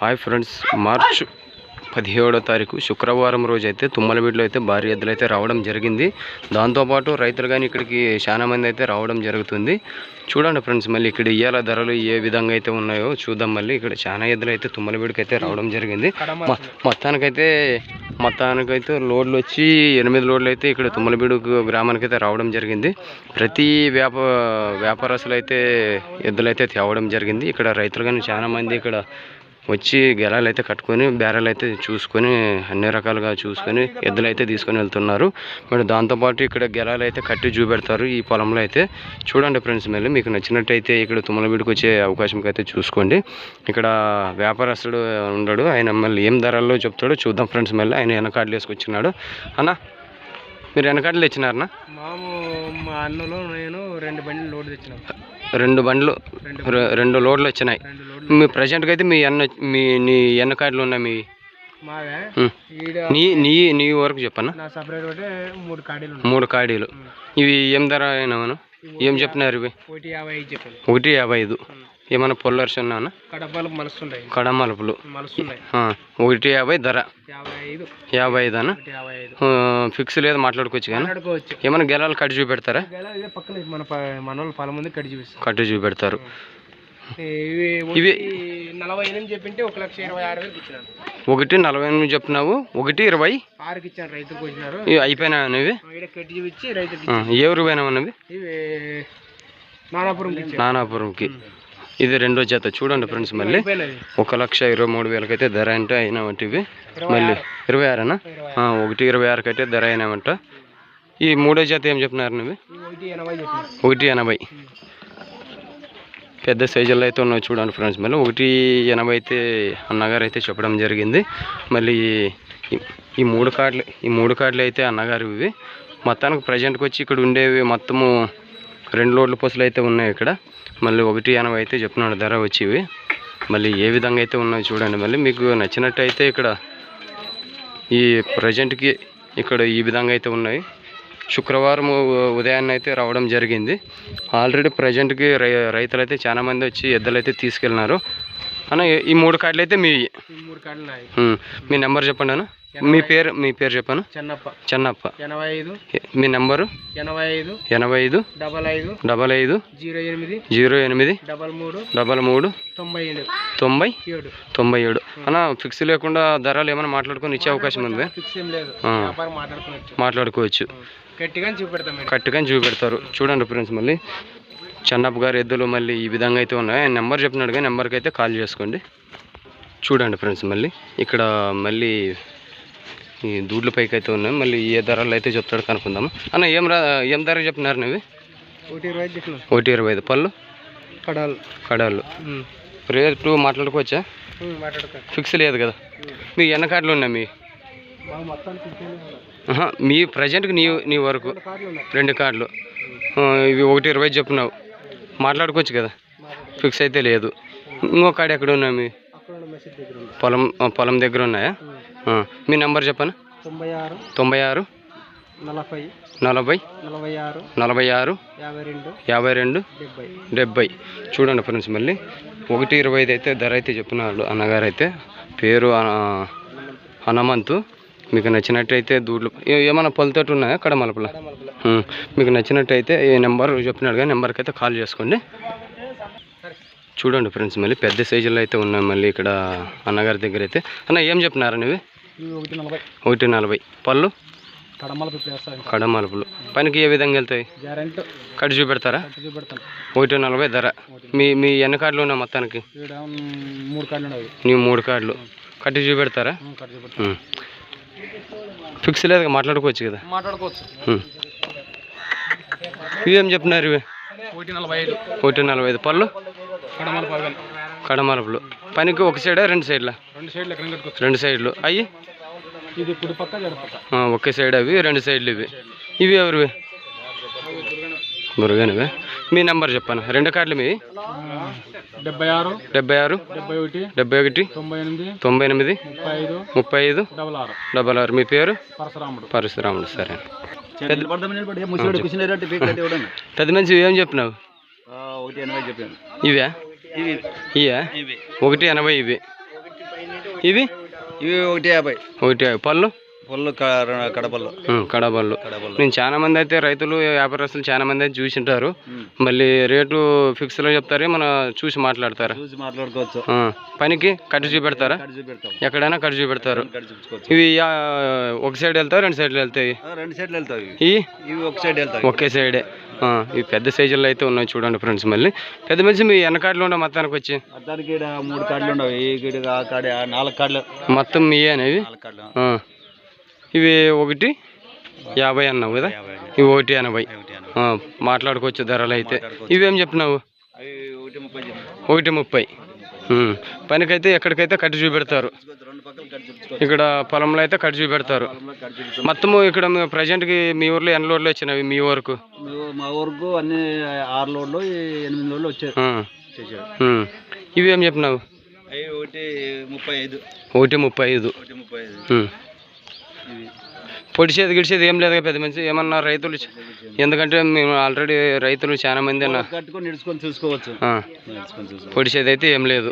Hi friends March పదిహేడో తారీఖు శుక్రవారం రోజు అయితే తుమ్మలబీడులో అయితే భారీ ఎద్దులు అయితే రావడం జరిగింది. దాంతోపాటు రైతులు కానీ ఇక్కడికి చాలా మంది అయితే రావడం జరుగుతుంది. చూడండి ఫ్రెండ్స్ మళ్ళీ ఇక్కడ ఇయ్యాల ధరలు ఏ విధంగా అయితే ఉన్నాయో చూద్దాం మళ్ళీ. ఇక్కడ చాలా ఎద్దులు అయితే తుమ్మలబీడికి అయితే రావడం జరిగింది. మొత్తానికైతే మొత్తానికైతే లోడ్లు వచ్చి ఎనిమిది లోడ్లు అయితే ఇక్కడ తుమ్మలబీడు గ్రామానికి అయితే రావడం జరిగింది. ప్రతి వ్యాప వ్యాపారస్తులు అయితే ఎద్దులు అయితే తేవడం జరిగింది. ఇక్కడ రైతులు కానీ చాలామంది ఇక్కడ వచ్చి గెలాలు అయితే కట్టుకొని బేరాలు అయితే చూసుకొని అన్ని రకాలుగా చూసుకొని ఎద్దులు అయితే తీసుకొని వెళ్తున్నారు. మరి దాంతోపాటు ఇక్కడ గెలాలు అయితే కట్టి చూపెడతారు ఈ పొలంలో అయితే. చూడండి ఫ్రెండ్స్ మళ్ళీ మీకు నచ్చినట్టయితే ఇక్కడ తుమ్మలబీడికి వచ్చే అవకాశం అయితే చూసుకోండి. ఇక్కడ వ్యాపారస్తుడు ఉండడు ఆయన మళ్ళీ ఏం ధరల్లో చెప్తాడో చూద్దాం ఫ్రెండ్స్ మళ్ళీ. ఆయన వెనకాడలు వేసుకొచ్చినాడు అన్న మీరు వెనకాడలు తెచ్చినారనా? మాము మా అన్నలో నేను రెండు బండ్లు లోడ్ తెచ్చినాం. రెండు బండ్లు రెండు లోడ్లు వచ్చినాయి. మీ ప్రజెంట్గా అయితే మీ అన్న మీ నీ ఎన్నకాడలు ఉన్నాయి మీ నీ నీ నీ వరకు చెప్పన్నా మూడు కాడీలు ఇవి ఏం ధర అయినామను ఏం చెప్తున్నారు ఇవి? ఒకటి యాభై ఐదు ఏమన్నా పొల్లర్స్ ఉన్నానా కడమలుపులు ఒకటి యాభై ధర. యాభై ఐదు. అన్న ఫిక్స్ లేదు మాట్లాడుకోవచ్చు కానీ. ఏమైనా గెలాలు కట్టి చూపెడతారా? మన మన కట్టి చూపెడతారు. ఇవి నలభై ఎనిమిది చెప్పింటే ఒక లక్ష ఇరవై ఆరు వేలకు ఇచ్చినాను ఒకటి నలభై ఎనిమిది చెప్తున్నావు ఒకటి ఇరవై. ఆరుకి ఇచ్చాను రైతులకు వచ్చినారు ఇవి అయిపోయినా ఇవి? కట్టి చూపించి రైతుకి ఆ, ఏ ఊరు పోయినామన్నవి ఇవి నానాపురం ఇచ్చారు. నానాపురంకి. ఇది రెండో చేత చూడండి ఫ్రెండ్స్ మళ్ళీ. ఒక లక్ష ఇరవై మూడు వేలకైతే ధర అంటే అయినామంట ఇవి. మళ్ళీ ఇరవై ఆరేనా? ఒకటి ఇరవై ఆరుకి అయితే ధర అయినామంట ఈ మూడో చేత ఏం చెప్పినారు నువ్వు? ఒకటి ఎనభై. పెద్ద సైజుల్లో అయితే ఉన్నాయి చూడండి ఫ్రెండ్స్. మళ్ళీ ఒకటి ఎనభై అయితే అన్నగారు అయితే చెప్పడం జరిగింది. మళ్ళీ ఈ- మూడు కార్డులు ఈ మూడు కార్డులు అయితే అన్నగారు ఇవి. మొత్తానికి ప్రజెంట్కి వచ్చి ఇక్కడ ఉండేవి మొత్తము రెండు లోడ్ల పొసలు అయితే ఉన్నాయి ఇక్కడ. మళ్ళీ ఒకటి ఎనభై అయితే చెప్తున్నాడు ధర వచ్చి ఇవి. మళ్ళీ ఏ విధంగా అయితే ఉన్నాయో చూడండి. మళ్ళీ మీకు నచ్చినట్టు అయితే ఇక్కడ ఈ ప్రజెంట్కి ఇక్కడ ఈ విధంగా అయితే ఉన్నాయి. శుక్రవారం ఉదయాన్నే అయితే రావడం జరిగింది. ఆల్రెడీ ప్రజెంట్కి రై రైతులు అయితే చాలా మంది వచ్చి ఎద్దులు అయితే తీసుకెళ్ళినారు అన్న ఈ- మూడు కార్డులు అయితే మీ మూడు ఉమ్, మీ నెంబర్ చెప్పండి అన్న. మీ పేరు మీ పేరు చెప్పాను చెన్నప్ప. చెన్నప్ప. ఎనభై ఐదు. మీ నెంబరు? ఎనభై ఐదు. ఎనభై ఐదు. డబల్ ఐదు. డబల్ ఐదు. జీరో ఎనిమిది. జీరో ఎనిమిది. డబల్ మూడు. డబల్ మూడు. తొంభై ఏడు. తొంభై? ఏడు. తొంభై ఏడు. అన్న ఫిక్స్ లేకుండా ధరలు ఏమైనా మాట్లాడుకొని ఇచ్చే అవకాశం ఉంది? ఫిక్స్ ఏం లేదు. ఆ. వ్యాపారం మాట్లాడుకోవచ్చు. కట్టుగా చూపెడతారు. చూడండి ఫ్రెండ్స్ మళ్ళీ. చెన్నప్ప గారి ఎద్దులు మళ్ళీ ఈ విధంగా అయితే ఉన్నాయి. ఆయన నెంబర్ చెప్పినాడు కానీ నెంబర్కి అయితే కాల్ చేసుకోండి. చూడండి ఫ్రెండ్స్ మళ్ళీ. ఇక్కడ మళ్ళీ ఈ దూడ్ల పైకి అయితే ఉన్నాయి. మళ్ళీ ఏ ధరలు అయితే చెప్తాడు కనుక్కుందాము. అన్న ఏం రా ఏం ధర చెప్పినారు నువ్వు? ఒకటి ఇరవై ఐదు పళ్ళు? కడాలు. కడాలు. రేటు మాట్లాడుకోవచ్చా? ఫిక్స్ లేదు కదా. మీ ఎన్న కార్డులు ఉన్నాయి మీ? మీ ప్రజెంట్కి నీ నీ వరకు రెండు కార్డులు ఇవి ఒకటి ఇరవై చెప్పున్నావు. మాట్లాడుకోవచ్చు కదా. ఫిక్స్ అయితే లేదు. ఇంకో కార్డు ఎక్కడ ఉన్నాయి మీ? పొలం పొలం దగ్గర ఉన్నాయా? మీ నెంబర్ చెప్పను? తొంభై ఆరు నలభై నలభై నలభై ఆరు నలభై ఆరు యాభై రెండు డెబ్బై. చూడండి ఫ్రెండ్స్ మళ్ళీ. ఒకటి ఇరవై ఐదు అయితే ధర అయితే చెప్తున్నాడు అన్నగారు అయితే. పేరు హనుమంతు. మీకు నచ్చినట్టయితే దూడ్లు. ఏమైనా పొలతోటి ఉన్నాయా? కడమలపల. మీకు నచ్చినట్టయితే ఈ నెంబర్ చెప్పినాడు కానీ నెంబర్కి అయితే కాల్ చేసుకోండి. చూడండి ఫ్రెండ్స్ మళ్ళీ పెద్ద సైజులో అయితే ఉన్నాయి మళ్ళీ ఇక్కడ అన్నగారి దగ్గర అయితే అన్న ఏం చెప్పినారా నువ్వు? ఒకటి నలభై. పళ్ళు? కడమలుపులు పనికి ఏ విధంగా వెళ్తాయి? కట్టి చూపెడతారా? ఒకటి నలభై ధర. మీ మీ ఎన్ని కార్డులు ఉన్నాయి మొత్తానికి? నీ మూడు కార్డులు. కట్టి చూపెడతారా. ఫిక్స్ లేదు మాట్లాడుకోవచ్చు కదా. మాట్లాడుకోవచ్చు. ఇవేం చెప్తున్నారు ఇవి? ఒకటి నలభై ఐదు. ఒకటి నలభై ఐదు పళ్ళు? కడమలుపులు పనికి ఒక సైడా రెండు సైడ్లా? రెండు సైడ్లు ఆ, ఒకే సైడ్ అవి రెండు సైడ్లు ఇవి. ఇవి ఎవరివి? మురుగనివి మీ నెంబర్ చెప్పాను? రెండు కార్డులు మీ డెబ్బై ఆరు డెబ్బై ఆరు డెబ్బై ఒకటి డెబ్బై ఒకటి తొంభై ఎనిమిది తొంభై ఎనిమిది ముప్పై ఐదు ముప్పై ఐదు డబల్ ఆరు. డబల్ ఆరు. మీ పేరు? పరశురాముడు. పరశురాముడు సరే. పెద్ద మంచి ఏం చెప్పినావు? ఇవే? ఇవి. ఒకటి ఎనభై ఇవి. ఇవి? ఇవి ఒకటి యాభై. ఒకటి పళ్ళు? ఉం, కడబళ్ళు నేను చాలా మంది అయితే రైతులు వ్యాపారస్తులు చాలా మంది అయితే చూసింటారు. మళ్ళీ రేటు ఫిక్స్లో చెప్తారే మన చూసి మాట్లాడతారా? చూసి మాట్లాడుకోవచ్చు. పనికి కట్టు చూపెడతారా? ఎక్కడైనా కట్టు చూపెడతారు. ఇవి ఒక సైడ్ వెళ్తాయి రెండు సైడ్లు వెళ్తాయి? రెండు సైడ్లు వెళ్తాయి. ఇవి ఒక సైడ్ వెళ్తాయి. ఒకే సైడే ఇవి పెద్ద సైజుల్లో అయితే ఉన్నాయి చూడండి ఫ్రెండ్స్ మళ్ళీ. పెద్ద మనిషి మీ వెనకాడలు ఉండే మొత్తానికి వచ్చి? మూడు కార్డులు ఉండవు. ఈ గిడి ఆ కాడి ఆ నాలుగు కార్డులు. మొత్తం మీ అనేవి కార్డులు. ఇవి ఒకటి యాభై అన్నావు కదా? ఇవి ఒకటి ఎనభై. మాట్లాడుకోవచ్చు ధరలు అయితే. ఇవేం చెప్పినావు ఒకటి ముప్పై. పనికైతే ఎక్కడికైతే కట్టు చూపెడతారు. ఇక్కడ పొలంలో అయితే కట్టు చూపెడతారు. మొత్తము ఇక్కడ ప్రజెంట్కి మీ ఊర్లో ఎన్ని లోడ్లు వచ్చినవి మీ ఊరుకు మా ఊరుకు అన్ని ఆరు లోడ్లు ఎనిమిది లోడ్లు ఉమ్. ఇవి ఏం చెప్పినావు ఒకటి ముప్పై ఐదు. ఒకటి ముప్పై ఐదు ఒకటి ముప్పై ఐదు ఉమ్. ఇవి పొడిచేది గిడిచేది ఏం లేదు పెద్ద మంచి ఏమన్నా రైతులు ఎందుకంటే మేము ఆల్రెడీ రైతులు చాలా మంది అన్న పొడిచేది అయితే ఏం లేదు.